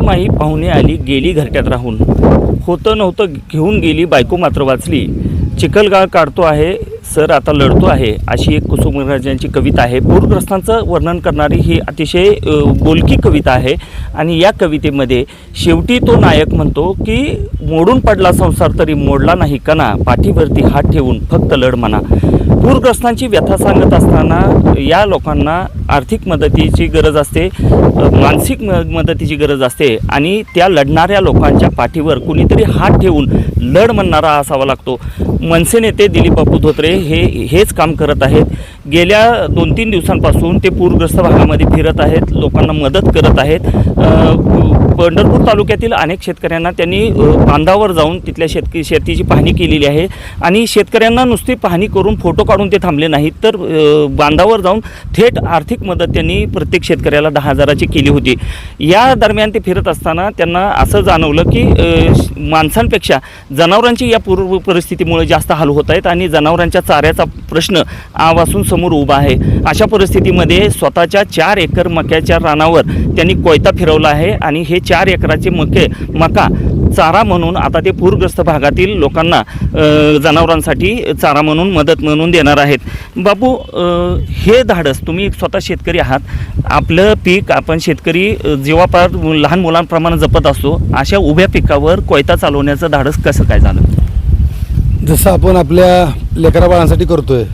माई पाहुणे आली गेली घरट्यात राहून. होतं नव्हतं घेऊन गेली बायको मात्र वाचली. चिखलगाळ काढतो आहे सर आता लढतो आहे. अशी एक कुसुमराजांची कविता आहे. पूरग्रस्तांचं वर्णन करणारी ही अतिशय बोलकी कविता आहे. आणि या कवितेमध्ये शेवटी तो नायक म्हणतो की मोडून पडला संसार तरी मोडला नाही कणा. पाठीवरती हात ठेवून फक्त लढ म्हणा. पूरग्रस्तांची व्यथा सांगत असताना या लोकांना आर्थिक मदतीची गरज असते मानसिक म- मदतीची गरज असते आणि त्या लढणाऱ्या लोकांच्या पाठीवर कुणीतरी हात ठेवून लढ म्हणणारा असावा लागतो. मनसे नेते दिलीप बापू धोत्रे हे हेच काम करत आहेत. गेल्या दोन तीन दिवसांपासून ते पूरग्रस्त भागामध्ये फिरत आहेत लोकांना मदत करत आहेत. पंढरपूर तालुक्यातील अनेक शेतकऱ्यांना त्यांनी बांधावर जाऊन तिथल्या शेतकी शेतीची पाहणी केलेली आहे. आणि शेतकऱ्यांना नुसती पाहणी करून फोटो काढून ते थांबले नाहीत. तर बांधावर जाऊन थेट आर्थिक मदत त्यांनी प्रत्येक शेतकऱ्याला दहा हजाराची केली होती. या दरम्यान ते फिरत असताना त्यांना असं जाणवलं की माणसांपेक्षा जनावरांची या पूर्व परिस्थितीमुळे जास्त हाल होत आहेत आणि जनावरांच्या चाऱ्याचा प्रश्न आवासून समोर उभा आहे. अशा परिस्थितीमध्ये स्वतःच्या चार एकर मक्याच्या रानावर त्यांनी कोयता फिरवला आहे आणि हे चार एकराचे मके मका चारा म्हणून आता ते पूरग्रस्त भागातील लोकांना जनावरांसाठी चारा म्हणून मदत म्हणून देणार आहेत. बाबू हे धाडस तुम्ही स्वतः शेतकरी आहात. आपलं पीक आपण शेतकरी जेव्हापार लहान मुलांप्रमाणे जपत असतो. अशा उभ्या पिकावर कोयता चालवण्याचं धाडस कसं काय झालं? जसं आपण आपल्या लेकरा बाळांसाठी करतोय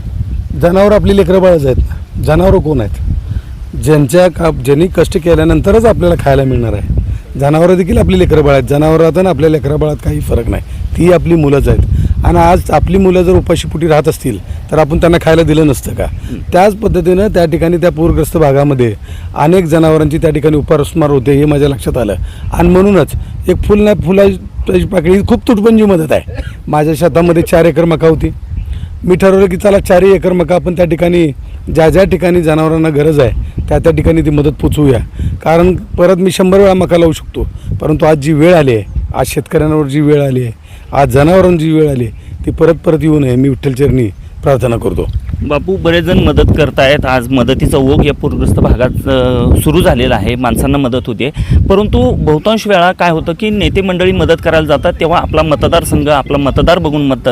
जनावर आपली लेकरं बाळच आहेत. जनावरं कोण आहेत? ज्यांच्या का ज्यांनी कष्ट केल्यानंतरच आपल्याला खायला मिळणार आहे. जनावरं देखील आपली लेकरं बाळ आहेत जनावरात आणि आपल्या लेकरा बाळात काही फरक नाही. ती आपली मुलंच आहेत. आणि आज आपली मुलं जर उपाशीपोटी राहत असतील तर आपण त्यांना खायला दिलं नसतं का? त्याच पद्धतीनं त्या ठिकाणी त्या पूरग्रस्त भागामध्ये अनेक जनावरांची त्या ठिकाणी उपासमार होते हे माझ्या लक्षात आलं. आणि म्हणूनच एक फुल ना फुलाची पाकळी खूप तुटपंजी मदत आहे. माझ्या शेतामध्ये चार एकर मका होती. मी ठरवलं की चला चारही एकर मका आपण त्या ठिकाणी ज्या ज्या ठिकाणी जनावरांना गरज आहे त्या त्या ठिकाणी ती मदत पोचवूया. कारण परत मी शंभर वेळा मका लावू शकतो. परंतु आज जी वेळ आली आहे आज शेतकऱ्यांवर जी वेळ आली आहे आज जनावरांवर जी वेळ आली आहे ती परत परत येऊ नये मी विठ्ठलचरणी प्रार्थना करतो. बापू बरेच जण मदत करतायत. आज मदतीचा ओघ या पूरग्रस्त भागात सुरू झालेला आहे. माणसांना मदत होते. परंतु बहुतांश वेळा काय होतं की नेते मंडळी मदत करायला जातात तेव्हा आपला मतदारसंघ आपला मतदार बघून मत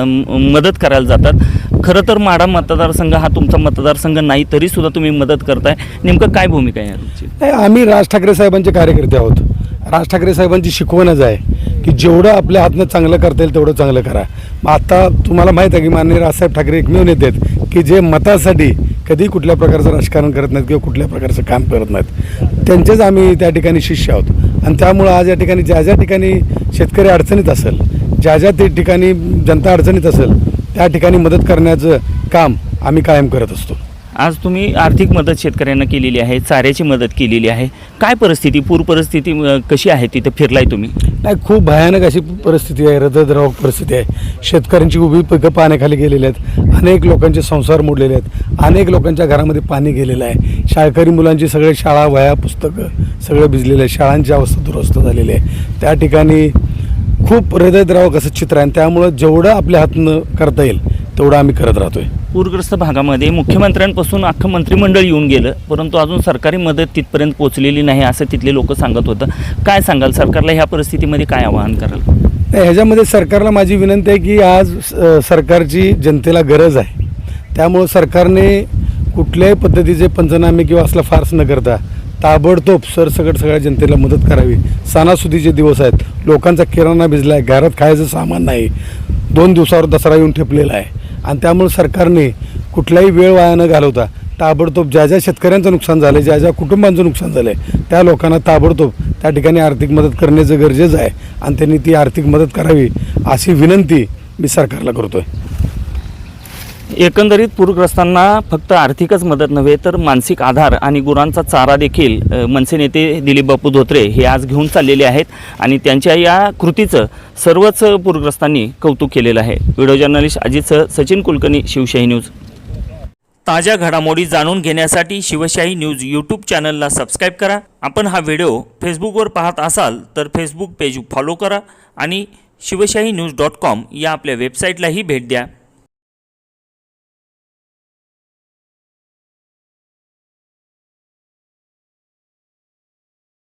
मदत करायला जातात. खरं तर माडा मतदारसंघ हा तुमचा मतदारसंघ नाही तरीसुद्धा तुम्ही मदत करताय. नेमकं काय भूमिका आहे तुमची? नाही आम्ही राज ठाकरे साहेबांचे कार्यकर्ते आहोत. राज ठाकरे साहेबांची शिकवणच आहे की जेवढं आपल्या हातनं चांगलं करता येईल तेवढं चांगलं करा. मग आता तुम्हाला माहीत आहे की माननीय राजसाहेब ठाकरे एकमेव नेते आहेत. की जे मतासाठी कधी कुठल्या प्रकारचं राजकारण करत नाहीत किंवा कुठल्या प्रकारचं काम करत नाहीत. त्यांचेच आम्ही त्या ठिकाणी शिष्य आहोत. आणि त्यामुळं आज या ठिकाणी ज्या ज्या ठिकाणी शेतकरी अडचणीत असेल ज्या ज्या ते ठिकाणी जनता अडचणीत असेल त्या ठिकाणी मदत करण्याचं काम आम्ही कायम करत असतो. आज तुम्ही आर्थिक मदत शेतकऱ्यांना केलेली आहे चाऱ्याची मदत केलेली आहे. काय परिस्थिती पूर परिस्थिती कशी आहे तिथं? फिरलाय तुम्ही. नाही खूप भयानक अशी परिस्थिती आहे हृदयद्रावक परिस्थिती आहे. शेतकऱ्यांची उभी पिकं पाण्याखाली गेलेली आहेत. अनेक लोकांचे संसार मोडलेले आहेत. अनेक लोकांच्या घरामध्ये पाणी गेलेलं आहे. शाळकरी मुलांची सगळे शाळा वया पुस्तकं सगळं भिजलेलं आहे. शाळांची अवस्था दुरुस्त झालेली आहे. त्या ठिकाणी खूप हृदयद्रावक असं चित्र आहे आणि त्यामुळं जेवढं आपल्या हातनं करता येईल तेवढं आम्ही करत राहतोय. पूरग्रस्त भागामध्ये मुख्यमंत्र्यांपासून अख्खं मंत्रिमंडळ येऊन गेलं परंतु अजून सरकारी मदत तिथपर्यंत पोहोचलेली नाही असं तिथले लोक सांगत होतं. काय सांगाल? सरकारला ह्या परिस्थितीमध्ये काय आवाहन कराल? नाही ह्याच्यामध्ये सरकारला माझी विनंती आहे की आज अ, सरकारची जनतेला गरज आहे. त्यामुळं सरकारने कुठल्याही पद्धतीचे पंचनामे किंवा असला फार्स न करता ताबडतोब सरसकट सगळ्या जनतेला मदत करावी. सणासुदीचे दिवस आहेत. लोकांचा किराणा भिजला आहे घरात खायचं सामान नाही. दोन दिवसावर दसरा येऊन ठेपलेला आहे. आणि त्यामुळे सरकारने कुठलाही वेळ वाया न घालवता ताबडतोब ज्या ज्या शेतकऱ्यांचं नुकसान झालं ज्या ज्या कुटुंबांचं नुकसान झालं आहे त्या लोकांना ताबडतोब त्या ठिकाणी आर्थिक मदत करण्याचं गरजेचं आहे. आणि त्यांनी ती आर्थिक मदत करावी अशी विनंती मी सरकारला करतो आहे एकंदरीत पूरग्रस्तांना फक्त आर्थिकच मदत नव्हे तर मानसिक आधार आणि गुरांचा चारा देखील मनसे नेते दिलीप बापू धोत्रे हे आज घेऊन चाललेले आहेत आणि त्यांच्या या कृतीचं सर्वच पूरग्रस्तांनी कौतुक केलेलं आहे. व्हिडिओ जर्नलिस्ट अजितसह सचिन कुलकर्णी शिवशाही न्यूज. ताज्या घडामोडी जाणून घेण्यासाठी शिवशाही न्यूज यूट्यूब चॅनलला सबस्क्राईब करा. आपण हा व्हिडिओ फेसबुकवर पाहत असाल तर फेसबुक पेज फॉलो करा आणि शिवशाही न्यूज डॉट कॉम या आपल्या वेबसाईटलाही भेट द्या.